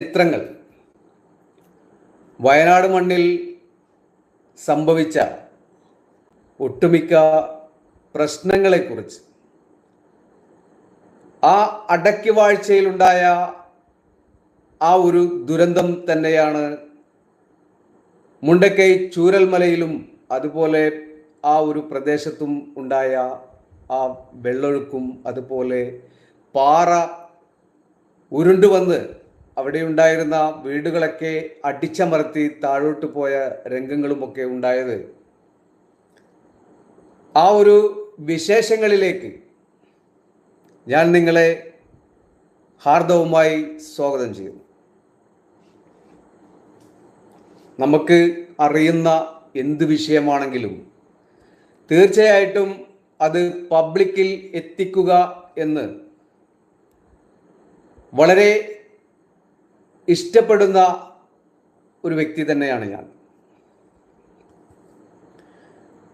ചിത്രങ്ങൾ. വയനാട് മണ്ണിൽ സംഭവിച്ച ഒട്ടുമിക്ക പ്രശ്നങ്ങളെക്കുറിച്ച്. ആ അടക്കി വാഴ്ചയിലുണ്ടായ ആ ഒരു ദുരന്തം തന്നെയാണ് മുണ്ടക്കൈ ചൂരൽമലയിലും അതുപോലെ ആ ഒരു പ്രദേശത്തും ഉണ്ടായ ആ വെള്ളൊഴുക്കും അതുപോലെ പാറ ഉരുണ്ടുവന്ന് അവിടെ ഉണ്ടായിരുന്ന വീടുകളൊക്കെ അടിച്ചമർത്തി താഴോട്ട് പോയ രംഗങ്ങളുമൊക്കെ ഉണ്ടായത്. ആ ഒരു വിശേഷങ്ങളിലേക്ക് ഞാൻ നിങ്ങളെ ഹാർദവുമായി സ്വാഗതം ചെയ്യുന്നു. നമുക്ക് അറിയുന്ന എന്ത് വിഷയമാണെങ്കിലും തീർച്ചയായിട്ടും അത് പബ്ലിക്കിൽ എത്തിക്കുക എന്ന് വളരെ ഇഷ്ടപ്പെടുന്ന ഒരു വ്യക്തി തന്നെയാണ് ഞാൻ.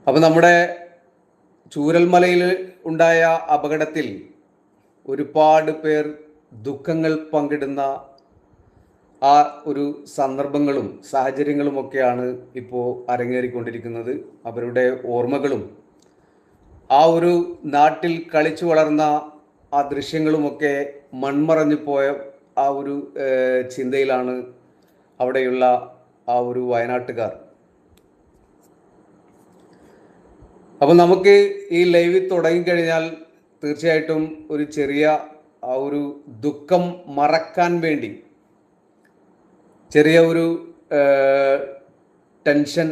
അപ്പം നമ്മുടെ ചൂരൽമലയിൽ ഉണ്ടായ അപകടത്തിൽ ഒരുപാട് പേർ ദുഃഖങ്ങൾ പങ്കിടുന്ന ആ ഒരു സന്ദർഭങ്ങളും സാഹചര്യങ്ങളുമൊക്കെയാണ് ഇപ്പോൾ അരങ്ങേറിക്കൊണ്ടിരിക്കുന്നത്. അവരുടെ ഓർമ്മകളും ആ ഒരു നാട്ടിൽ കളിച്ചു വളർന്ന ആ ദൃശ്യങ്ങളുമൊക്കെ മൺമറഞ്ഞു പോയ ആ ഒരു ചിന്തയിലാണ് അവിടെയുള്ള ആ ഒരു വയനാട്ടുകാർ. അപ്പോൾ നമുക്ക് ഈ ലൈവ് തുടങ്ങിക്കഴിഞ്ഞാൽ തീർച്ചയായിട്ടും ഒരു ചെറിയ ആ ഒരു ദുഃഖം മറക്കാൻ വേണ്ടി ചെറിയ ഒരു ടെൻഷൻ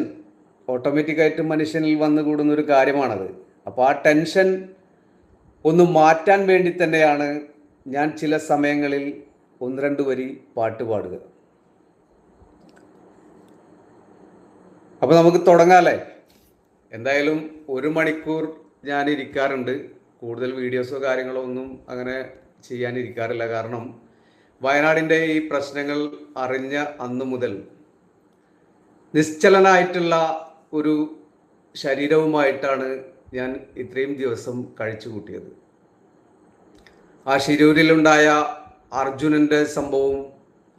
ഓട്ടോമാറ്റിക്കായിട്ട് മനുഷ്യനിൽ വന്നു കൂടുന്ന ഒരു കാര്യമാണത്. അപ്പോൾ ആ ടെൻഷൻ ഒന്ന് മാറ്റാൻ വേണ്ടി തന്നെയാണ് ഞാൻ ചില സമയങ്ങളിൽ ഒന്ന് രണ്ട് വരി പാട്ട് പാടുക. അപ്പോൾ നമുക്ക് തുടങ്ങാല്ലേ എന്തായാലും ഒരു മണിക്കൂർ ഞാൻ ഇരിക്കാറുണ്ട്. കൂടുതൽ വീഡിയോസോ കാര്യങ്ങളോ ഒന്നും അങ്ങനെ ചെയ്യാനിരിക്കാറില്ല കാരണം വയനാടിന്റെ ഈ പ്രശ്നങ്ങൾ അറിഞ്ഞ അന്ന് മുതൽ നിശ്ചലനായിട്ടുള്ള ഒരു ശരീരവുമായിട്ടാണ് ഞാൻ ഇത്രയും ദിവസം കഴിച്ചു കൂട്ടിയത്. ആ ശിരൂരിലുണ്ടായ അർജുനന്റെ സംഭവവും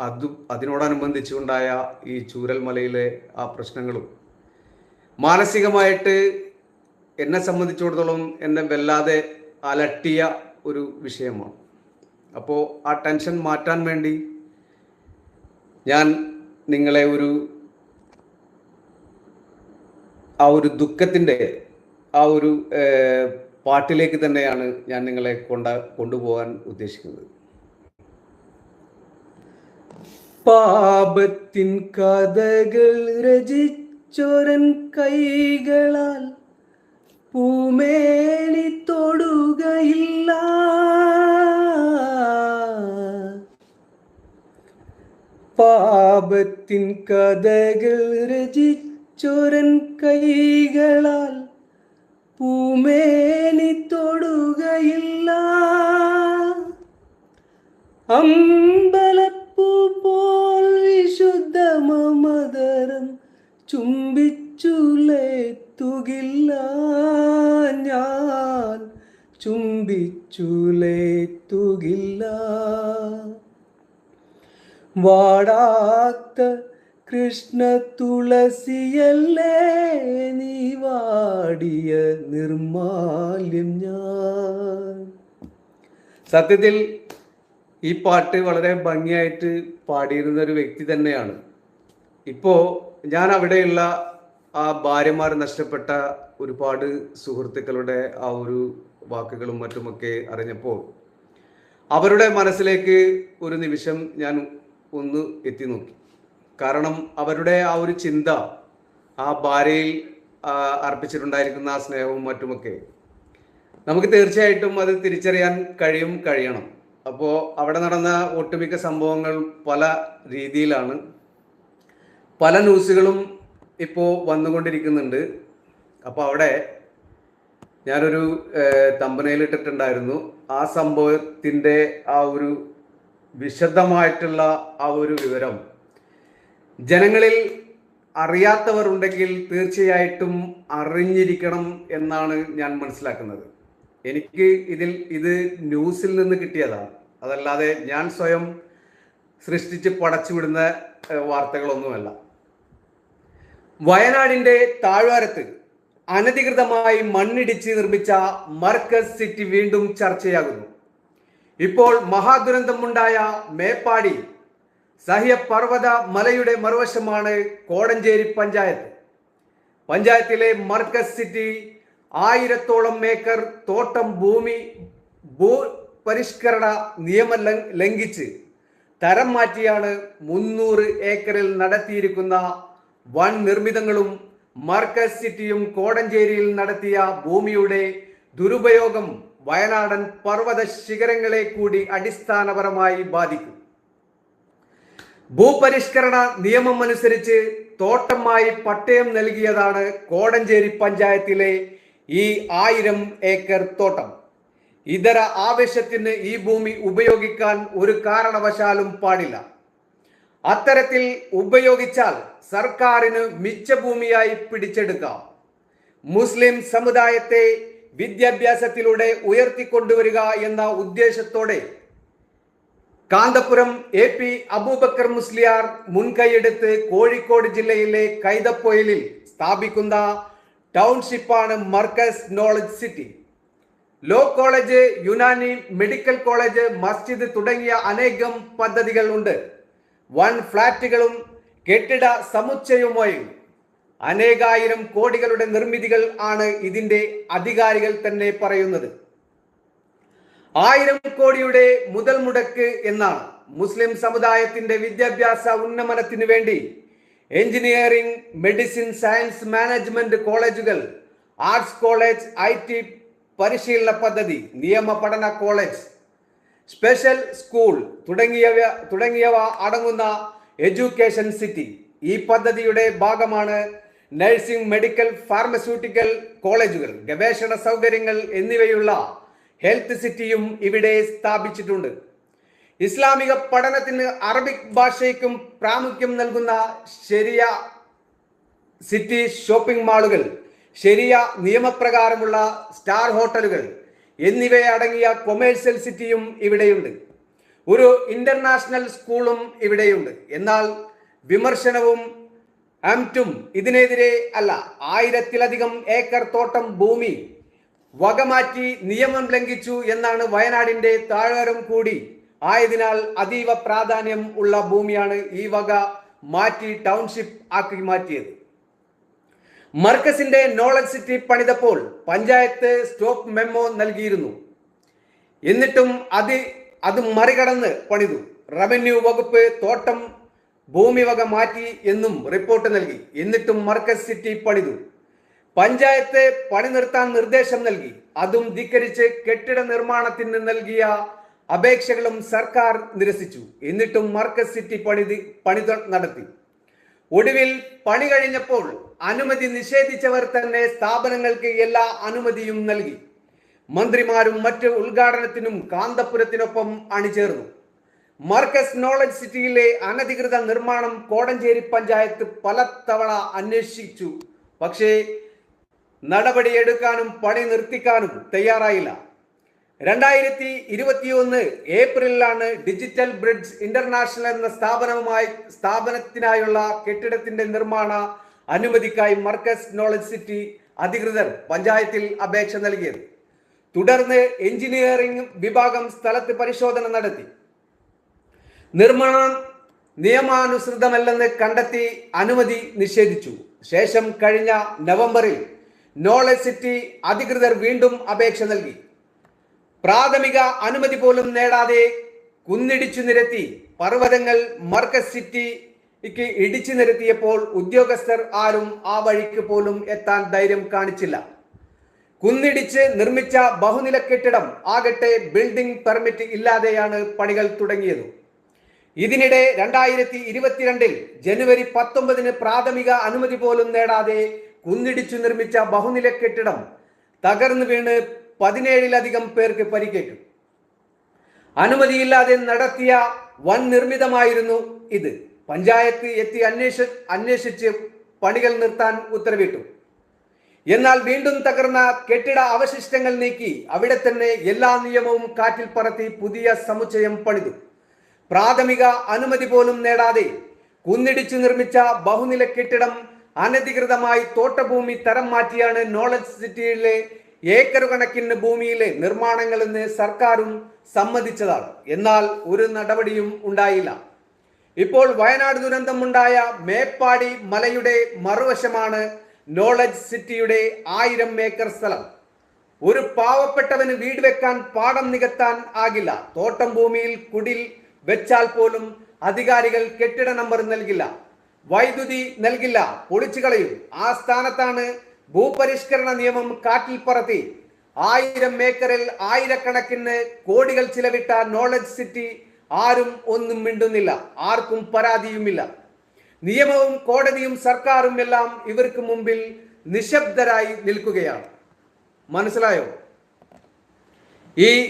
അതു അതിനോടനുബന്ധിച്ചുണ്ടായ ഈ ചൂരൽമലയിലെ ആ പ്രശ്നങ്ങളും. മാനസികമായിട്ട് എന്നെ സംബന്ധിച്ചിടത്തോളം എന്നെ വല്ലാതെ അലട്ടിയ ഒരു വിഷയമാണ്. അപ്പോൾ ആ ടെൻഷൻ മാറ്റാൻ വേണ്ടി ഞാൻ നിങ്ങളെ ഒരു ആ ഒരു ദുഃഖത്തിന്റെ ആ ഒരു പാട്ടിലേക്ക് തന്നെയാണ് ഞാൻ നിങ്ങളെ കൊണ്ട കൊണ്ടുപോകാൻ ഉദ്ദേശിക്കുന്നത്. പാപത്തിൻ കഥകൾ രചിച്ചൊരൻ കൈകളാൽ പൂമേനി തൊടുകയില്ല. പാപത്തിൻ കഥകൾ രചിച്ചൊരൻ കൈകളാൽ പൂമേനി തൊടുകയില്ല. അമ്പലപ്പൂ വാടാത്ത കൃഷ്ണ തുളസിയല്ലേ നീ വാടിയ നിർമാല്യം ഞാൻ? സത്യത്തിൽ ഈ പാട്ട് വളരെ ഭംഗിയായിട്ട് പാടിയിരുന്ന ഒരു വ്യക്തി തന്നെയാണ്. ഇപ്പോൾ ഞാൻ അവിടെയുള്ള ആ ഭാര്യമാർ നഷ്ടപ്പെട്ട ഒരുപാട് സുഹൃത്തുക്കളുടെ ആ ഒരു വാക്കുകളും മറ്റുമൊക്കെ അറിഞ്ഞപ്പോൾ അവരുടെ മനസ്സിലേക്ക് ഒരു നിമിഷം ഞാൻ ഒന്ന് എത്തി നോക്കി. കാരണം അവരുടെ ആ ഒരു ചിന്ത ആ ഭാര്യയിൽ അർപ്പിച്ചിട്ടുണ്ടായിരിക്കുന്ന ആ സ്നേഹവും മറ്റുമൊക്കെ നമുക്ക് തീർച്ചയായിട്ടും അത് തിരിച്ചറിയാൻ കഴിയും കഴിയണം. അപ്പോൾ അവിടെ നടന്ന ഒട്ടുമിക്ക സംഭവങ്ങൾ പല രീതിയിലാണ്. പല ന്യൂസുകളും ഇപ്പോൾ വന്നുകൊണ്ടിരിക്കുന്നുണ്ട്. അപ്പോൾ അവിടെ ഞാനൊരു തമ്പനയിലിട്ടിട്ടുണ്ടായിരുന്നു. ആ സംഭവത്തിന്റെ ആ ഒരു വിശദമായിട്ടുള്ള ആ ഒരു വിവരം. ജനങ്ങളിൽ അറിയാത്തവരുണ്ടെങ്കിൽ തീർച്ചയായിട്ടും അറിഞ്ഞിരിക്കണം എന്നാണ് ഞാൻ മനസ്സിലാക്കുന്നത്. എനിക്ക് ഇതിൽ ഇത് ന്യൂസിൽ നിന്ന് കിട്ടിയതാണ്. അതല്ലാതെ ഞാൻ സ്വയം സൃഷ്ടിച്ച് പടച്ചുവിടുന്ന വാർത്തകളൊന്നുമല്ല. വയനാടിന്റെ താഴ്വാരത്ത് അനധികൃതമായി മണ്ണിടിച്ച് നിർമ്മിച്ച മർക്കസ് സിറ്റി വീണ്ടും ചർച്ചയാകുന്നു. ഇപ്പോൾ മഹാദുരന്തമുണ്ടായ മേപ്പാടി സഹ്യപർവത മലയുടെ മറുവശമാണ് കോടഞ്ചേരി പഞ്ചായത്ത്. പഞ്ചായത്തിലെ മർക്കസ് സിറ്റി ആയിരത്തോളം ഏക്കർ തോട്ടം ഭൂമി ഭൂ പരിഷ്കരണ നിയമം ലംഘിച്ച് തരം മാറ്റിയാണ് മുന്നൂറ് ഏക്കറിൽ നടത്തിയിരിക്കുന്ന വൺ നിർമ്മിതങ്ങളും മർക്കസ് സിറ്റിയും കോടഞ്ചേരിയിൽ നടത്തിയ ഭൂമിയുടെ ദുരുപയോഗം വയനാടൻ പർവത ശിഖരങ്ങളെ കൂടി അടിസ്ഥാനപരമായി ബാധിക്കും. ഭൂപരിഷ്കരണ നിയമം അനുസരിച്ച് തോട്ടമായി പട്ടയം നൽകിയതാണ് കോടഞ്ചേരി പഞ്ചായത്തിലെ ഈ ആയിരം ഏക്കർ തോട്ടം. ഇതര ആവശ്യത്തിന് ഈ ഭൂമി ഉപയോഗിക്കാൻ ഒരു കാരണവശാലും പാടില്ല. അത്തരത്തിൽ ഉപയോഗിച്ചാൽ സർക്കാരിന് മിച്ചഭൂമിയായി പിടിച്ചെടുക്കാം. മുസ്ലിം സമുദായത്തെ വിദ്യാഭ്യാസത്തിലൂടെ ഉയർത്തിക്കൊണ്ടുവരിക എന്ന ഉദ്ദേശത്തോടെ കാന്തപുരം എ പി അബൂബക്കർ മുസ്ലിയാർ മുൻകൈയെടുത്ത് കോഴിക്കോട് ജില്ലയിലെ കൈതപ്പൊയിലിൽ സ്ഥാപിക്കുന്ന ടൗൺഷിപ്പാണ് Markaz knowledge city. Law college Unani medical college മസ്ജിദ് തുടങ്ങിയ അനേകം പദ്ധതികൾ ഉണ്ട്. വൺ ഫ്ളാറ്റുകളും കെട്ടിട സമുച്ചയവുമായും അനേകായിരം കോടികളുടെ നിർമ്മിതികൾ ആണ് ഇതിന്റെ അധികാരികൾ തന്നെ പറയുന്നത്. ആയിരം കോടിയുടെ മുതൽ മുടക്ക് എന്നാണ് മുസ്ലിം സമുദായത്തിന്റെ വിദ്യാഭ്യാസ ഉന്നമനത്തിന് വേണ്ടി എഞ്ചിനീയറിംഗ് മെഡിസിൻ സയൻസ് മാനേജ്മെന്റ് കോളേജുകൾ ആർട്സ് കോളേജ് ഐ ടി പരിശീലന പദ്ധതി നിയമ പഠന കോളേജ് സ്പെഷ്യൽ സ്കൂൾ തുടങ്ങിയവ തുടങ്ങിയവ അടങ്ങുന്ന എഡ്യൂക്കേഷൻ സിറ്റി ഈ പദ്ധതിയുടെ ഭാഗമാണ് നഴ്സിംഗ് മെഡിക്കൽ ഫാർമസ്യൂട്ടിക്കൽ കോളേജുകൾ ഗവേഷണ സൗകര്യങ്ങൾ എന്നിവയുള്ള ഹെൽത്ത് സിറ്റിയും ഇവിടെ സ്ഥാപിച്ചിട്ടുണ്ട്. ഇസ്ലാമിക പഠനത്തിന് അറബിക് ഭാഷയ്ക്കും പ്രാമുഖ്യം നൽകുന്ന ശരിയ സിറ്റി ഷോപ്പിംഗ് മാളുകൾ ശരിയ നിയമപ്രകാരമുള്ള സ്റ്റാർ ഹോട്ടലുകൾ എന്നിവയടങ്ങിയ കൊമേഴ്സ്യൽ സിറ്റിയും ഇവിടെയുണ്ട്. ഒരു ഇന്റർനാഷണൽ സ്കൂളും ഇവിടെയുണ്ട്. എന്നാൽ വിമർശനവും ആംറ്റും ഇതിനെതിരെ അല്ല ആയിരത്തിലധികം ഏക്കർ തോട്ടം ഭൂമി വകമാറ്റി നിയമം ലംഘിച്ചു എന്നാണ് വയനാടിന്റെ താഴ്വരം കൂടി. ആയതിനാൽ അതീവ പ്രാധാന്യം ഉള്ള ഭൂമിയാണ് ഈ വക മാറ്റി ടൗൺഷിപ്പ് ആക്കി മാറ്റിയത്. മർക്കസിന്റെ നോളജ് സിറ്റി പണിതപ്പോൾ പഞ്ചായത്ത് സ്റ്റോപ്പ് മെമ്മോ നൽകിയിരുന്നു. എന്നിട്ടും അത് അത് മറികടന്ന് പണിതു. റവന്യൂ വകുപ്പ് തോട്ടം ഭൂമി വക മാറ്റി എന്നും റിപ്പോർട്ട് നൽകി. എന്നിട്ടും മർക്കസ് സിറ്റി പണിതു. പഞ്ചായത്തെ പണി നിർത്താൻ നിർദ്ദേശം നൽകി. അതും ധിക്കരിച്ച് കെട്ടിട നിർമ്മാണത്തിന് നൽകിയ അപേക്ഷകളും സർക്കാർ നിരസിച്ചു. എന്നിട്ടും മർക്കസ് സിറ്റി പണി പണി നടത്തി. ഒടുവിൽ പണി കഴിഞ്ഞപ്പോൾ അനുമതി നിഷേധിച്ചവർ തന്നെ സ്ഥാപനങ്ങൾക്ക് എല്ലാ അനുമതിയും നൽകി. മന്ത്രിമാരും മറ്റ് ഉദ്ഘാടനത്തിനും കാന്തപുരത്തിനൊപ്പം അണിചേർന്നു. മർക്കസ് നോളജ് സിറ്റിയിലെ അനധികൃത നിർമ്മാണം കോടഞ്ചേരി പഞ്ചായത്ത് പലതവണ അന്വേഷിച്ചു. പക്ഷേ നടപടിയെടുക്കാനും പണി നിർത്തിക്കാനും തയ്യാറായില്ല. രണ്ടായിരത്തി ഇരുപത്തിയൊന്ന് ഏപ്രിലാണ് ഡിജിറ്റൽ ബ്രിഡ്ജ് ഇന്റർനാഷണൽ എന്ന സ്ഥാപനവുമായി സ്ഥാപനത്തിനായുള്ള കെട്ടിടത്തിന്റെ നിർമ്മാണ അനുമതിക്കായി മർക്കസ് നോളജ് സിറ്റി അധികൃതർ പഞ്ചായത്തിൽ അപേക്ഷ നൽകിയത്. തുടർന്ന് എഞ്ചിനീയറിംഗ് വിഭാഗം സ്ഥലത്ത് പരിശോധന നടത്തി. നിർമ്മാണം നിയമാനുസൃതമല്ലെന്ന് കണ്ടെത്തി അനുമതി നിഷേധിച്ചു. ശേഷം കഴിഞ്ഞ നവംബറിൽ നോളജ് സിറ്റി അധികൃതർ വീണ്ടും അപേക്ഷ നൽകി. പ്രാഥമിക അനുമതി പോലും നേടാതെ കുന്നിടിച്ചു നിരത്തി പർവതങ്ങൾ മർക്കസ് സിറ്റിക്ക് ഇടിച്ചു നിരത്തിയപ്പോൾ ഉദ്യോഗസ്ഥർ ആരും ആ വഴിക്ക് പോലും എത്താൻ ധൈര്യം കാണിച്ചില്ല. കുന്നിടിച്ച് നിർമ്മിച്ച ബഹുനില കെട്ടിടം ആകട്ടെ ബിൽഡിംഗ് പെർമിറ്റ് ഇല്ലാതെയാണ് പണികൾ തുടങ്ങിയത്. ഇതിനിടെ രണ്ടായിരത്തി ഇരുപത്തിരണ്ടിൽ ജനുവരി പത്തൊമ്പതിന് പ്രാഥമിക അനുമതി പോലും നേടാതെ കുന്നിടിച്ചു നിർമ്മിച്ച ബഹുനില കെട്ടിടം തകർന്നു വീണ് പതിനേഴിലധികം പേർക്ക് പരിക്കേറ്റു. അനുമതിയില്ലാതെ നടത്തിയ വൻ നിർമ്മിതമായിരുന്നു ഇത്. പഞ്ചായത്ത് എത്തി അന്വേഷ അന്വേഷിച്ച് പണികൾ നിർത്താൻ ഉത്തരവിട്ടു. എന്നാൽ വീണ്ടും തകർന്ന കെട്ടിട അവശിഷ്ടങ്ങൾ നീക്കി അവിടെ തന്നെ എല്ലാ നിയമവും കാറ്റിൽ പറത്തി പുതിയ സമുച്ചയം പണിതു. പ്രാഥമിക അനുമതി പോലും നേടാതെ കുന്നിടിച്ചു നിർമ്മിച്ച ബഹുനില കെട്ടിടം അനധികൃതമായി തോട്ടഭൂമി തരം മാറ്റിയാണ് നോളജ് സിറ്റിയിലെ ഏക്കർ കണക്കിന് ഭൂമിയിലെ നിർമ്മാണങ്ങൾ എന്ന് സർക്കാരും സമ്മതിച്ചതാണ്. എന്നാൽ ഒരു നടപടിയും ഉണ്ടായില്ല. ഇപ്പോൾ വയനാട് ദുരന്തമുണ്ടായ മേപ്പാടി മലയുടെ മറുവശമാണ് നോളജ് സിറ്റിയുടെ ആയിരം ഏക്കർ സ്ഥലം. ഒരു പാവപ്പെട്ടവന് വീട് വെക്കാൻ പാടം നികത്താൻ ആകില്ല. തോട്ടം ഭൂമിയിൽ കുടിൽ വെച്ചാൽ പോലും അധികാരികൾ കെട്ടിട നമ്പർ നൽകില്ല. വൈദ്യുതി നൽകില്ല. പൊളിച്ചു കളയും ആ സ്ഥാനത്താണ് ഭൂപരിഷ്കരണ നിയമം കാറ്റിൽ പറത്തി. ആയിരം ഏക്കറിൽ ആയിരക്കണക്കിന് കോടികൾ ചിലവിട്ട നോളജ് സിറ്റി ആരും ഒന്നും മിണ്ടുന്നില്ല. ആർക്കും പരാതിയുമില്ല. നിയമവും കോടതിയും സർക്കാരും എല്ലാം ഇവർക്ക് മുമ്പിൽ നിശബ്ദരായി നിൽക്കുകയാണ്. മനസ്സിലായോ? ഈ